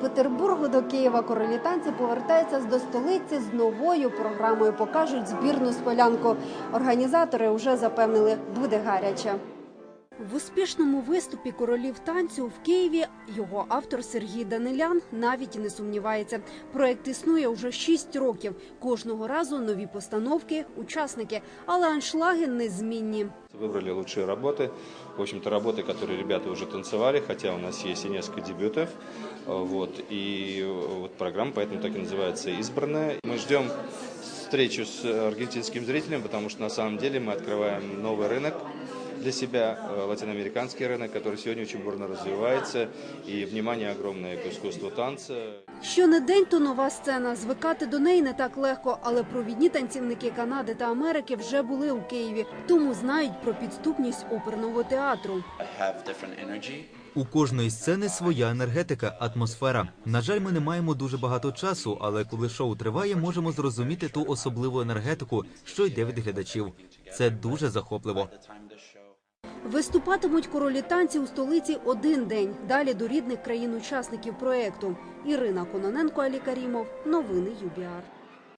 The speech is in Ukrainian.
Петербургу до Києва королі танці повертаються до столиці з новою програмою. Покажуть збірну сполянку. Організатори вже запевнили, буде гаряче. В успішному виступі королів танцю в Києві його автор Сергій Данилян навіть і не сумнівається. Проект існує уже 6 років. Кожного разу нові постановки, учасники, але аншлаги незмінні. Выбрали лучшие работы. В общем-то, работы, которые ребята уже танцевали, хотя у нас есть и несколько дебютов. Э, Вот. И э, вот программа поэтому так и называется «Избранная». Мы ждем встречу с аргентинским зрителем, потому что на самом деле мы открываем новый рынок для себя, э, латиноамериканский рынок, который сегодня очень бурно развивается, и внимание огромное к искусству танца. Що не день, то нова сцена. Звикати до неї не так легко, але провідні танцівники Канади та Америки вже були у Києві, тому знають про підступність оперного театру. I have different energy. У кожної сцени своя енергетика, атмосфера. На жаль, ми не маємо дуже багато часу, але коли шоу триває, можемо зрозуміти ту особливу енергетику, що йде від глядачів. Це дуже захопливо. Виступатимуть королі танці у столиці один день. Далі до рідних країн-учасників проекту. Ірина Кононенко, Алі Карімов. Новини ЮБІАР.